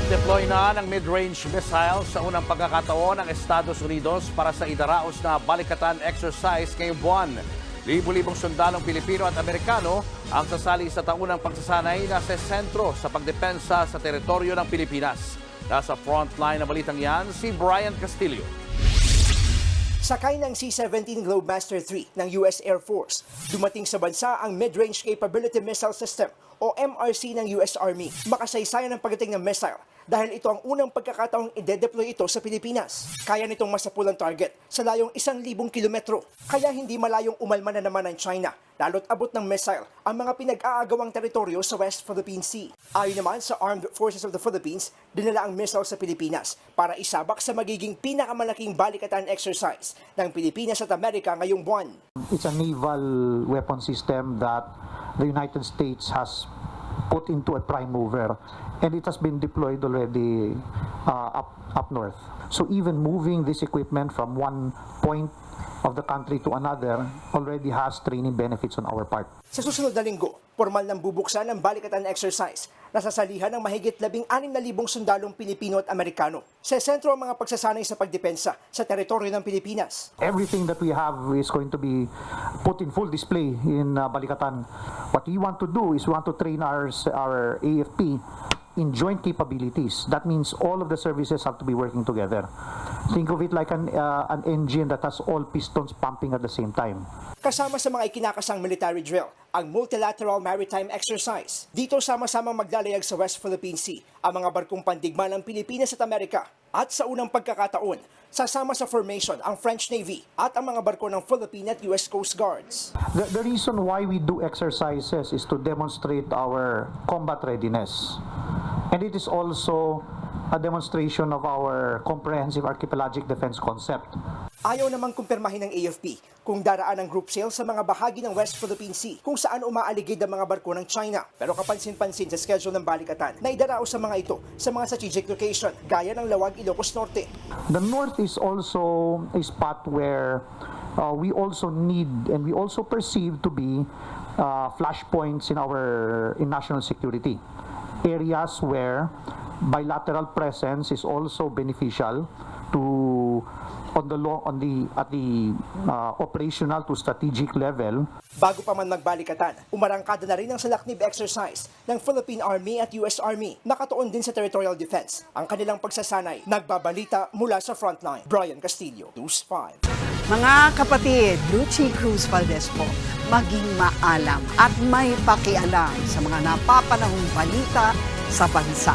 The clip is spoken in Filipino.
Nag-deploy na ng mid-range missile sa unang pagkakataon ng Estados Unidos para sa idaraos na balikatan exercise ngayong buwan. Libo-libong sundalong Pilipino at Amerikano ang sasali sa taunang pagsasanay na sa sentro sa pagdepensa sa teritoryo ng Pilipinas. Nasa frontline na balitang yan, si Brian Castillo. Sakay ng C-17 Globemaster III ng US Air Force, dumating sa bansa ang Mid-Range Capability Missile System o MRC ng US Army. Makasaysayan ang pagdating ng missile dahil ito ang unang pagkakataong ide-deploy ito sa Pilipinas. Kaya nitong masapulang target sa layong isang libong kilometro. Kaya hindi malayong umalma na naman ng China, lalo't abot ng missile ang mga pinag-aagawang teritoryo sa West Philippine Sea. Ayon naman sa Armed Forces of the Philippines, dinala ang missile sa Pilipinas para isabak sa magiging pinakamalaking balikatan exercise ng Pilipinas at Amerika ngayong buwan. It's a naval weapon system that the United States has put into a prime mover and it has been deployed already uh, up up north. So even moving this equipment from one point of the country to another already has training benefits on our part. Sa susunod na linggo, formal nang bubuksan ang balikatan exercise na sasalihan ng mahigit 16,000 sundalong Pilipino at Amerikano. Sa sentro ang mga pagsasanay sa pagdepensa sa teritoryo ng Pilipinas. Everything that we have is going to be put in full display in uh, Balikatan. What we want to do is we want to train our our AFP in joint capabilities. That means all of the services have to be working together. Think of it like an uh, an engine that has all pistons pumping at the same time. Kasama sa mga ikinakasang military drill, ang Multilateral Maritime Exercise. Dito sama-samang maglalayag sa West Philippine Sea ang mga barkong pandigma ng Pilipinas at Amerika. At sa unang pagkakataon, sasama sa formation ang French Navy at ang mga barko ng Philippine at US Coast Guards. The, the reason why we do exercises is to demonstrate our combat readiness. And it is also a demonstration of our comprehensive archipelagic defense concept. Ayaw namang kumpirmahin ng AFP kung daraan ang group sale sa mga bahagi ng West Philippine Sea kung saan umaaligid ang mga barko ng China. Pero kapansin-pansin sa schedule ng balikatan na idarao sa mga ito sa mga strategic location gaya ng Lawag, Ilocos Norte. The north is also a spot where uh, we also need and we also perceive to be uh, flashpoints in our in national security. Areas where bilateral presence is also beneficial to on the law on the at the uh, operational to strategic level Bago pa man magbalikatan, umarangkada na rin ang salaknib exercise ng Philippine Army at US Army. Nakatuon din sa territorial defense ang kanilang pagsasanay. Nagbabalita mula sa frontline. Brian Castillo, News 5. Mga kapatid, Lucy Cruz Valdez po, maging maalam at may pakialam sa mga napapanahong balita sa bansa.